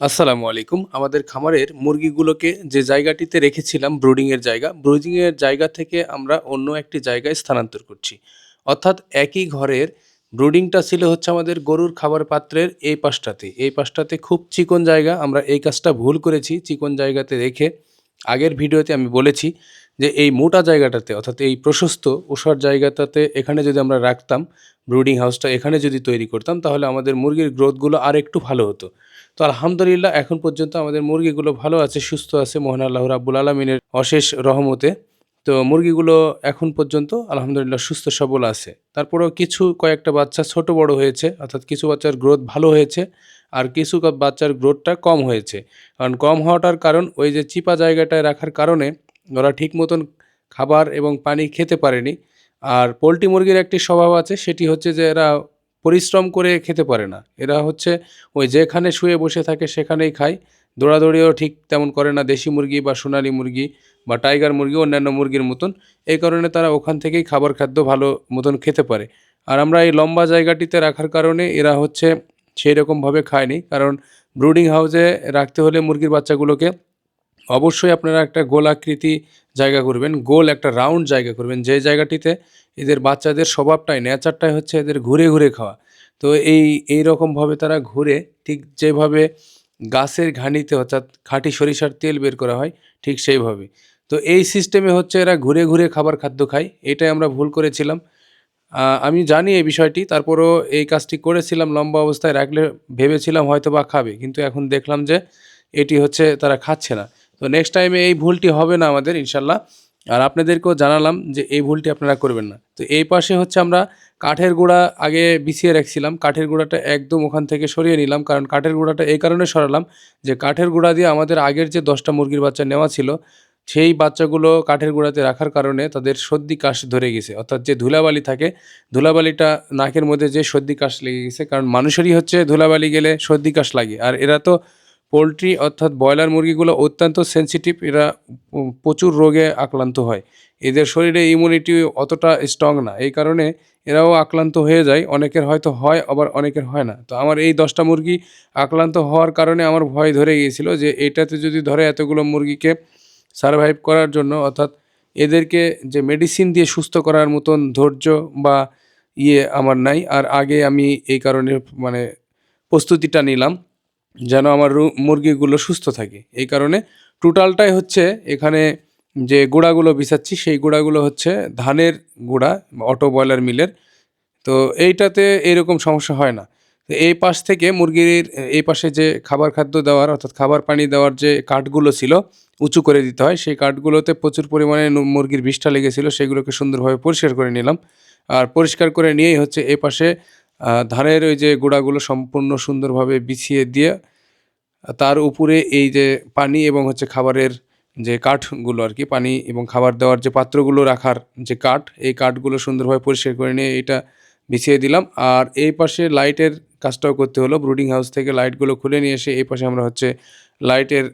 আসসালামু আলাইকুম। আমাদের খামারের মুরগিগুলোকে যে জায়গাটিতে রেখেছিলাম ব্রুডিংয়ের জায়গা ব্রুডিংয়ের জায়গা থেকে আমরা অন্য একটি জায়গায় স্থানান্তর করছি। অর্থাৎ একই ঘরের ব্রুডিংটা ছিল হচ্ছে আমাদের গরুর খাবার পাত্রের এই পাশটাতে। এই পাশটাতে খুব চিকন জায়গা, আমরা এই কাজটা ভুল করেছি। চিকন জায়গাতে রেখে আগের ভিডিওতে আমি বলেছি যে এই মোটা জায়গাটাতে, অর্থাৎ এই প্রশস্ত ওষার জায়গাটাতে এখানে যদি আমরা রাখতাম, ব্রুডিং হাউসটা এখানে যদি তৈরি করতাম, তাহলে আমাদের মুরগির গ্রোথগুলো আর একটু ভালো হতো। তো আলহামদুলিল্লাহ, এখন পর্যন্ত আমাদের মুরগিগুলো ভালো আছে, সুস্থ আছে, মোহন আল্লাহ রাব্বুল আলমিনের অশেষ রহমতে। তো মুরগিগুলো এখন পর্যন্ত আলহামদুলিল্লাহ সুস্থ, সবল আছে। তারপরেও কিছু কয়েকটা বাচ্চা ছোট বড় হয়েছে, অর্থাৎ কিছু বাচ্চার গ্রোথ ভালো হয়েছে আর কিছু বাচ্চার গ্রোথটা কম হয়েছে। কারণ কম হওয়াটার কারণ ওই যে চিপা জায়গাটায় রাখার কারণে ওরা ঠিক মতন খাবার এবং পানি খেতে পারেনি। আর পোলট্রি মুরগির একটি স্বভাব আছে, সেটি হচ্ছে যে এরা পরিশ্রম করে খেতে পারে না। এরা হচ্ছে ওই যেখানে শুয়ে বসে থাকে সেখানেই খায়। দৌড়াদৌড়িও ঠিক তেমন করে না। দেশি মুরগি বা সোনালী মুরগি বা টাইগার মুরগি, অন্যান্য মুরগির মতন। এই কারণে তারা ওখান থেকেই খাবার খাদ্য ভালো মতন খেতে পারে। আর আমরা এই লম্বা জায়গাটিতে রাখার কারণে এরা হচ্ছে সেই রকমভাবে খায়নি। কারণ ব্রুডিং হাউসে রাখতে হলে মুরগির বাচ্চাগুলোকে অবশ্যই আপনারা একটা গোলাকৃতি জায়গা করবেন, গোল একটা রাউন্ড জায়গা করবেন। যে জায়গাটিতে এদের বাচ্চাদের স্বভাবটাই, নেচারটাই হচ্ছে এদের ঘুরে ঘুরে খাওয়া। তো এই এই রকমভাবে তারা ঘুরে ঠিক যেভাবে গাছের ঘানিতে অর্থাৎ খাঁটি সরিষার তেল বের করা হয়, ঠিক সেইভাবে। তো এই সিস্টেমে হচ্ছে এরা ঘুরে ঘুরে খাবার খাদ্য খায়, এটাই আমরা ভুল করেছিলাম। আমি জানি এই বিষয়টি, তারপরও এই কাজটি করেছিলাম লম্বা অবস্থায়, রাখলে ভেবেছিলাম হয়তো বা খাবে, কিন্তু এখন দেখলাম যে এটি হচ্ছে তারা খাচ্ছে না। তো নেক্সট টাইমে এই ভুলটি হবে না আমাদের, ইনশাল্লাহ। আর আপনাদেরকেও জানালাম যে এই ভুলটি আপনারা করবেন না। তো এই পাশে হচ্ছে আমরা কাঠের গুঁড়া আগে বিছিয়ে রাখছিলাম। কাঠের গুঁড়াটা একদম ওখান থেকে সরিয়ে নিলাম। কারণ কাঠের গুঁড়াটা এই কারণে সরালাম যে কাঠের গুঁড়া দিয়ে আমাদের আগের যে দশটা মুরগির বাচ্চা নেওয়া ছিল, সেই বাচ্চাগুলো কাঠের গুঁড়াতে রাখার কারণে তাদের সর্দি কাশ ধরে গেছে। অর্থাৎ যে ধুলাবালি থাকে, ধুলাবালিটা নাকের মধ্যে যে সর্দি কাশ লেগে গেছে, কারণ মানুষেরই হচ্ছে ধুলাবালি গেলে সর্দি কাশ লাগে। আর এরা তো পোলট্রি অর্থাৎ ব্রয়লার মুরগিগুলো অত্যন্ত সেনসিটিভ এরা প্রচুর রোগে আক্রান্ত হয়। এদের শরীরে ইমিউনিটি অতটা স্ট্রং না। এই কারণে এরাও আক্রান্ত হয়ে যায়। অনেকের হয়তো হয়, আবার অনেকের হয় না। তো আমার এই দশটা মুরগি আক্রান্ত হওয়ার কারণে আমার ভয় ধরে গিয়েছিল যে এটাতে যদি ধরে এতগুলো মুরগিকে সারভাইভ করার জন্য, অর্থাৎ এদেরকে যে মেডিসিন দিয়ে সুস্থ করার মতন ধৈর্য বা ইয়ে আমার নাই। আর আগে আমি এই কারণে মানে প্রস্তুতিটা নিলাম। যেন আমার মুরগিগুলো সুস্থ থাকে। এই কারণে টোটালটাই হচ্ছে এখানে যে গুঁড়াগুলো বিছাচ্ছি, সেই গুঁড়াগুলো হচ্ছে ধানের গুঁড়া, অটো বয়লার মিলের। তো এইটাতে এরকম সমস্যা হয় না। এই পাশ থেকে মুরগির, এই পাশে যে খাবার খাদ্য দেওয়ার, অর্থাৎ খাবার পানি দেওয়ার যে কাঠগুলো ছিল, উঁচু করে দিতে হয়। সেই কাঠগুলোতে প্রচুর পরিমাণে মুরগির বিষটা লেগেছিল, সেগুলোকে সুন্দরভাবে পরিষ্কার করে নিলাম। আর পরিষ্কার করে নিয়েই হচ্ছে এই পাশে ধানের ওই যে গোড়াগুলো সম্পূর্ণ সুন্দরভাবে বিছিয়ে দিয়ে, তার উপরে এই যে পানি এবং হচ্ছে খাবারের যে কাঠগুলো আর কি, পানি এবং খাবার দেওয়ার যে পাত্রগুলো রাখার যে কাঠ, এই কাঠগুলো সুন্দরভাবে পরিষ্কার করে নিয়ে এটা বিছিয়ে দিলাম। আর এই পাশে লাইটের কাজটাও করতে হলো। ব্রুডিং হাউস থেকে লাইটগুলো খুলে নিয়ে এসে এই পাশে আমরা হচ্ছে লাইটের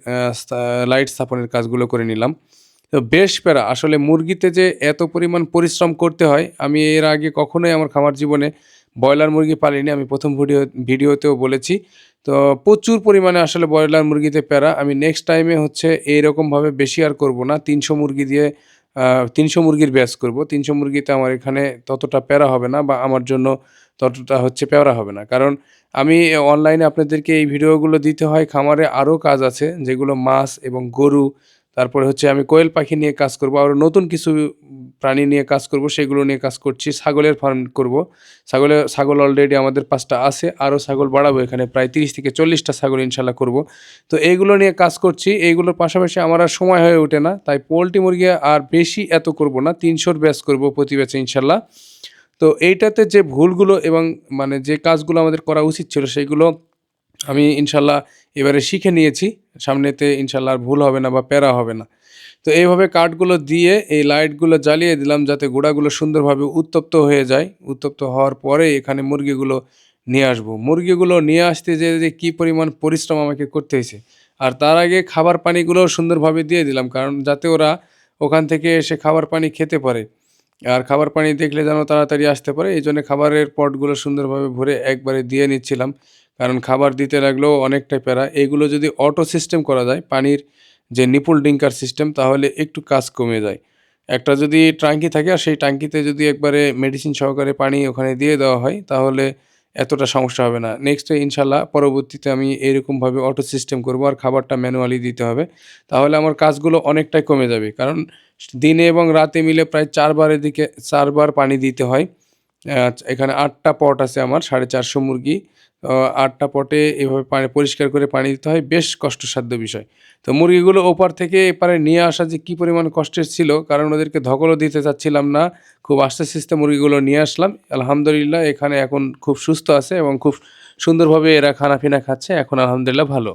লাইট স্থাপনের কাজগুলো করে নিলাম। তো বেশ প্যারা, আসলে মুরগিতে যে এত পরিমাণ পরিশ্রম করতে হয়, আমি এর আগে কখনোই আমার খামার জীবনে ব্রয়লার মুরগি পালিনি, আমি প্রথম ভিডিও, ভিডিওতেও বলেছি। তো প্রচুর পরিমাণে আসলে ব্রয়লার মুরগিতে প্যারা। আমি নেক্সট টাইমে হচ্ছে এইরকমভাবে বেশি আর করব না। তিনশো মুরগি দিয়ে তিনশো মুরগির ব্যাস করব। তিনশো মুরগিতে আমার এখানে ততটা প্যারা হবে না বা আমার জন্য ততটা হচ্ছে প্যারা হবে না। কারণ আমি অনলাইনে আপনাদেরকে এই ভিডিওগুলো দিতে হয়। খামারে আরও কাজ আছে যেগুলো মাছ এবং গরু তারপরে হচ্ছে আমি কোয়েল পাখি নিয়ে কাজ করব আর নতুন কিছু প্রাণী নিয়ে কাজ করব, সেগুলো নিয়ে কাজ করছি। ছাগলের ফার্ম করব। ছাগলের ছাগল অলরেডি আমাদের পাঁচটা আছে, আরও ছাগল বাড়াবো এখানে, প্রায় তিরিশ থেকে চল্লিশটা ছাগল ইনশাল্লাহ করব। তো এইগুলো নিয়ে কাজ করছি, এইগুলোর পাশাপাশি আমার আর সময় হয়ে ওঠে না, তাই পোলট্রি মুরগি আর বেশি এত করব না, তিনশোর ব্যাস করব প্রতি ব্যাচে ইনশাল্লাহ। তো এইটাতে যে ভুলগুলো এবং মানে যে কাজগুলো আমাদের করা উচিত ছিল সেইগুলো আমি ইনশাল্লাহ এবারে শিখে নিয়েছি। সামনেতে ইনশাল্লাহ আর ভুল হবে না বা প্যারা হবে না। তো এইভাবে কাঠগুলো দিয়ে এই লাইটগুলো জ্বালিয়ে দিলাম যাতে গোড়াগুলো সুন্দরভাবে উত্তপ্ত হয়ে যায়। উত্তপ্ত হওয়ার পরে এখানে মুরগিগুলো নিয়ে আসব। মুরগিগুলো নিয়ে আসতে যে যে কী পরিমাণ পরিশ্রম আমাকে করতে হয়েছে। আর তার আগে খাবার পানিগুলো সুন্দরভাবে দিয়ে দিলাম কারণ যাতে ওরা ওখান থেকে এসে খাবার পানি খেতে পারে। আর খাবার পানি দেখলে যেন তাড়াতাড়ি আসতে পারে। এই জন্য খাবারের পটগুলো সুন্দরভাবে ভরে একবারে দিয়ে নিচ্ছিলাম। কারণ খাবার দিতে লাগলেও অনেকটাই প্যারা। এইগুলো যদি অটো সিস্টেম করা যায়, পানির যে নিপুল ডিঙ্কার সিস্টেম তাহলে একটু কাজ কমে যায়। একটা যদি ট্যাঙ্কি থাকে, আর সেই ট্যাঙ্কিতে যদি একবারে মেডিসিন সহকারে পানি ওখানে দিয়ে দেওয়া হয়, তাহলে এতটা সমস্যা হবে না। নেক্সট ইনশাল্লাহ পরবর্তীতে আমি এরকমভাবে অটো সিস্টেম করব, আর খাবারটা ম্যানুয়ালি দিতে হবে। তাহলে আমার কাজগুলো অনেকটাই কমে যাবে। কারণ দিনে এবং রাতে মিলে প্রায় চারবার এদিকে, চারবার পানি দিতে হয়। এখানে আটটা পট আছে আমার, সাড়ে চারশো মুরগি। আটটা পটে এভাবে পানি পরিষ্কার করে পানি দিতে হয়, বেশ কষ্টসাধ্য বিষয়। তো মুরগিগুলো ওপার থেকে এপারে নিয়ে আসা যে কী পরিমাণ কষ্টের ছিল, কারণ ওদেরকে ধকলও দিতে চাচ্ছিলাম না, খুব আস্তে আস্তে মুরগিগুলো নিয়ে আসলাম। আলহামদুলিল্লাহ, এখানে এখন খুব সুস্থ আছে এবং খুব সুন্দরভাবে এরা খানাপিনা খাচ্ছে, এখন আলহামদুলিল্লাহ ভালো।